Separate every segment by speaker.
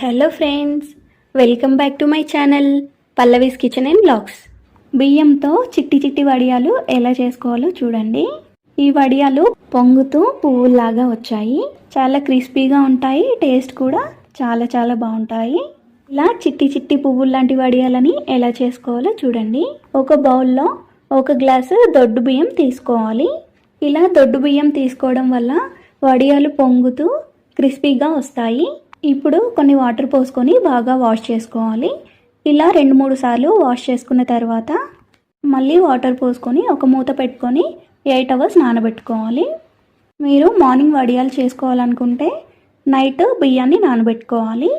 Speaker 1: Hello friends welcome back to my channel Pallavi's kitchen and vlogs బియ్యంతో చిట్టి చిట్టి వడియాలు ఎలా చేసుకోవాలో చూడండి. ఈ వడియాలు పొంగుతూ పువ్వులాగా వచ్చాయి. చాలా క్రిస్పీగా ఉంటాయి. టేస్ట్ కూడా చాలా చాలా బాగుంటాయి. ఇలా చిట్టి చిట్టి పువ్వులు లాంటి వడియాలని ఎలా చేసుకోవాలో చూడండి. ఒక బౌల్లో ఒక గ్లాసు దొడ్డు బియ్యం తీసుకోవాలి. ఇలా దొడ్డు బియ్యం తీసుకోవడం వల్ల వడియాలు పొంగుతూ క్రిస్పీగా వస్తాయి. ఇప్పుడు కొన్ని వాటర్ పోసుకొని బాగా వాష్ చేసుకోవాలి. ఇలా రెండు మూడు సార్లు వాష్ చేసుకున్న తర్వాత మళ్ళీ వాటర్ పోసుకొని ఒక మూత పెట్టుకొని ఎయిట్ అవర్స్ నానబెట్టుకోవాలి. మీరు మార్నింగ్ వడియాలు చేసుకోవాలనుకుంటే నైట్ బియ్యాన్ని నానబెట్టుకోవాలి.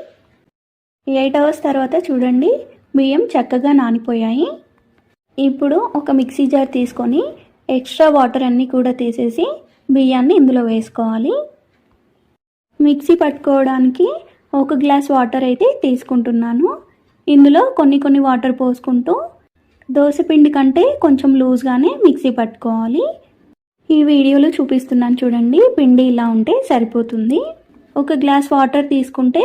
Speaker 1: ఎయిట్ అవర్స్ తర్వాత చూడండి బియ్యం చక్కగా నానిపోయాయి. ఇప్పుడు ఒక మిక్సీ జార్ తీసుకొని ఎక్స్ట్రా వాటర్ అన్నీ కూడా తీసేసి బియ్యాన్ని ఇందులో వేసుకోవాలి. మిక్సీ పట్టుకోవడానికి ఒక గ్లాస్ వాటర్ అయితే తీసుకుంటున్నాను. ఇందులో కొన్ని కొన్ని వాటర్ పోసుకుంటూ దోశపిండి కంటే కొంచెం లూజ్గానే మిక్సీ పట్టుకోవాలి. ఈ వీడియోలో చూపిస్తున్నాను చూడండి పిండి ఇలా ఉంటే సరిపోతుంది. ఒక గ్లాస్ వాటర్ తీసుకుంటే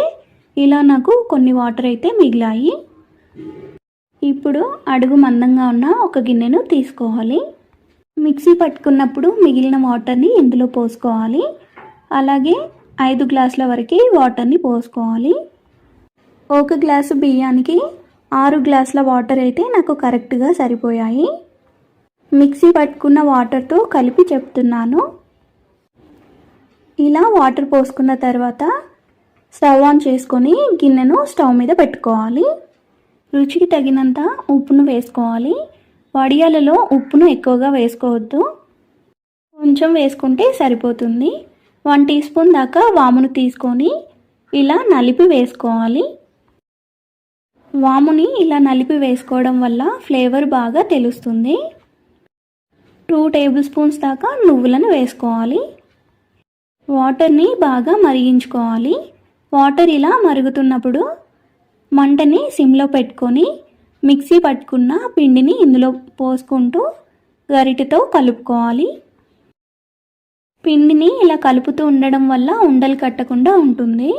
Speaker 1: ఇలా నాకు కొన్ని వాటర్ అయితే మిగిలాయి. ఇప్పుడు అడుగు మందంగా ఉన్న ఒక గిన్నెను తీసుకోవాలి. మిక్సీ పట్టుకున్నప్పుడు మిగిలిన వాటర్ని ఇందులో పోసుకోవాలి. అలాగే ఐదు గ్లాసుల వరకు వాటర్ని పోసుకోవాలి. ఒక గ్లాసు బియ్యానికి ఆరు గ్లాసుల వాటర్ అయితే నాకు కరెక్ట్గా సరిపోయాయి. మిక్సీ పట్టుకున్న వాటర్తో కలిపి చెప్తున్నాను. ఇలా వాటర్ పోసుకున్న తర్వాత స్టవ్ ఆన్ చేసుకొని గిన్నెను స్టవ్ మీద పెట్టుకోవాలి. రుచికి తగినంత ఉప్పును వేసుకోవాలి. వడియాలలో ఉప్పును ఎక్కువగా వేసుకోవద్దు. కొంచెం వేసుకుంటే సరిపోతుంది. వన్ టీ స్పూన్ దాకా వామును తీసుకొని ఇలా నలిపి వేసుకోవాలి. వాముని ఇలా నలిపి వేసుకోవడం వల్ల ఫ్లేవర్ బాగా తెలుస్తుంది. టూ టేబుల్ స్పూన్స్ దాకా నువ్వులను వేసుకోవాలి. వాటర్ని బాగా మరిగించుకోవాలి. వాటర్ ఇలా మరుగుతున్నప్పుడు మంటని సిమ్లో పెట్టుకొని మిక్సీ పట్టుకున్న పిండిని ఇందులో పోసుకుంటూ గరిటెతో కలుపుకోవాలి. పిండిని ఇలా కలుపుతూ ఉండడం వల్ల ఉండలు కట్టకుండా ఉంటుంది.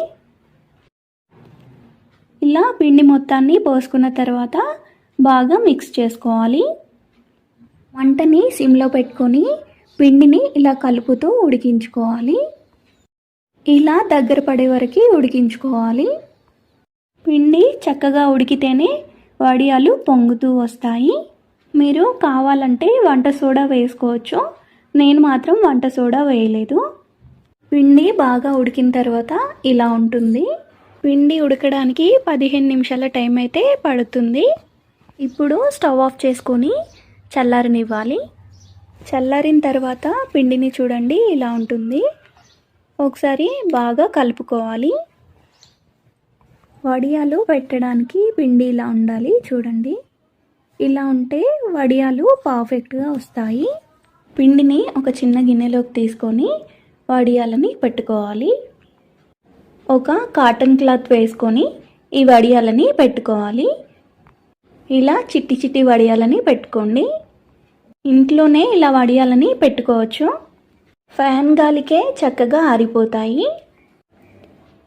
Speaker 1: ఇలా పిండి మొత్తాన్ని పోసుకున్న తర్వాత బాగా మిక్స్ చేసుకోవాలి. వంటని సిమ్లో పెట్టుకొని పిండిని ఇలా కలుపుతూ ఉడికించుకోవాలి. ఇలా దగ్గర పడే వరకు ఉడికించుకోవాలి. పిండి చక్కగా ఉడికితేనే వడియాలు పొంగుతూ వస్తాయి. మీరు కావాలంటే వంట సోడా వేసుకోవచ్చు. నేను మాత్రం వంట సోడా వేయలేదు. పిండి బాగా ఉడికిన తర్వాత ఇలా ఉంటుంది. పిండి ఉడకడానికి పదిహేను నిమిషాల టైం అయితే పడుతుంది. ఇప్పుడు స్టవ్ ఆఫ్ చేసుకొని చల్లారనివ్వాలి. చల్లారిన తర్వాత పిండిని చూడండి ఇలా ఉంటుంది. ఒకసారి బాగా కలుపుకోవాలి. వడియాలు పెట్టడానికి పిండి ఇలా ఉండాలి చూడండి. ఇలా ఉంటే వడియాలు పర్ఫెక్ట్గా వస్తాయి. పిండిని ఒక చిన్న గిన్నెలోకి తీసుకొని వడియాలని పెట్టుకోవాలి. ఒక కాటన్ క్లాత్ వేసుకొని ఈ వడియాలని పెట్టుకోవాలి. ఇలా చిట్టి చిట్టి వడియాలని పెట్టుకోండి. ఇంట్లోనే ఇలా వడియాలని పెట్టుకోవచ్చు. ఫ్యాన్ గాలికే చక్కగా ఆరిపోతాయి.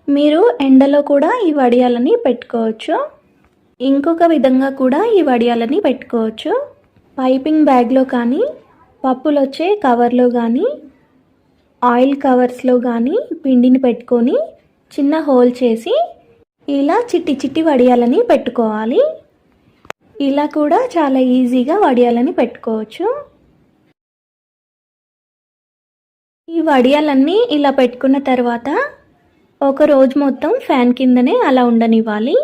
Speaker 1: మీరు ఎండలో కూడా ఈ వడియాలని పెట్టుకోవచ్చు. ఇంకొక విధంగా కూడా ఈ వడియాలని పెట్టుకోవచ్చు. పైపింగ్ బ్యాగ్లో కానీ పప్పులు వచ్చే కవర్లో కానీ ఆయిల్ కవర్స్లో కానీ పిండిని పెట్టుకొని చిన్న హోల్ చేసి ఇలా చిట్టి చిట్టి వడియాలని పెట్టుకోవాలి. ఇలా కూడా చాలా ఈజీగా వడియాలని పెట్టుకోవచ్చు. ఈ వడియాలన్నీ ఇలా పెట్టుకున్న తర్వాత ఒక రోజు మొత్తం ఫ్యాన్ కిందనే అలా ఉండనివ్వాలి.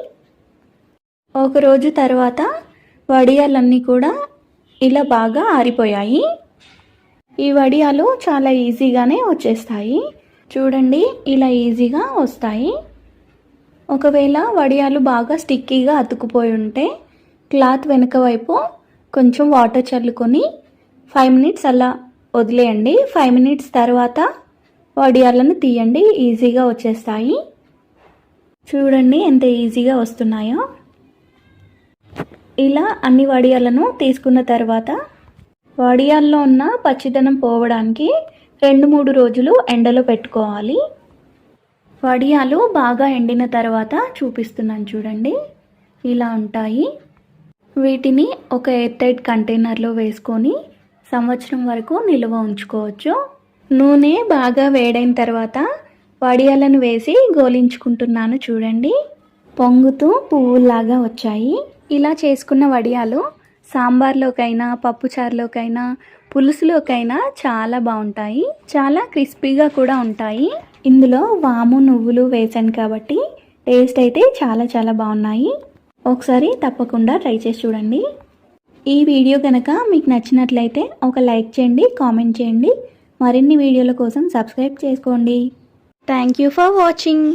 Speaker 1: ఒక రోజు తర్వాత వడియాలన్నీ కూడా ఇలా బాగా ఆరిపోయాయి. ఈ వడియాలు చాలా ఈజీగానే వచ్చేస్తాయి. చూడండి ఇలా ఈజీగా వస్తాయి. ఒకవేళ వడియాలు బాగా స్టిక్కీగా అతుకుపోయి ఉంటే క్లాత్ వెనుక వైపు కొంచెం వాటర్ చల్లుకొని ఫైవ్ మినిట్స్ అలా వదిలేయండి. ఫైవ్ మినిట్స్ తర్వాత వడియాలను తీయండి ఈజీగా వచ్చేస్తాయి. చూడండి ఎంత ఈజీగా వస్తున్నాయో. ఇలా అన్ని వడియాలను తీసుకున్న తర్వాత వడియాల్లో ఉన్న పచ్చిదనం పోవడానికి రెండు మూడు రోజులు ఎండలో పెట్టుకోవాలి. వడియాలు బాగా ఎండిన తర్వాత చూపిస్తున్నాను చూడండి. ఇలా ఉంటాయి. వీటిని ఒక ఎయిర్టైట్ కంటైనర్లో వేసుకొని సంవత్సరం వరకు నిల్వ ఉంచుకోవచ్చు. నూనె బాగా వేడైన తర్వాత వడియాలను వేసి గోలించుకుంటున్నాను చూడండి. పొంగుతూ పువ్వులాగా వచ్చాయి. ఇలా చేసుకున్న వడియాలు సాంబార్లోకైనా పప్పుచారులోకైనా పులుసులోకైనా చాలా బాగుంటాయి. చాలా క్రిస్పీగా కూడా ఉంటాయి. ఇందులో వాము నువ్వులు వేసాను కాబట్టి టేస్ట్ అయితే చాలా చాలా బాగున్నాయి. ఒకసారి తప్పకుండా ట్రై చేసి చూడండి. ఈ వీడియో కనుక మీకు నచ్చినట్లయితే ఒక లైక్ చేయండి కామెంట్ చేయండి. మరిన్ని వీడియోల కోసం సబ్స్క్రైబ్ చేసుకోండి. Thank you for watching.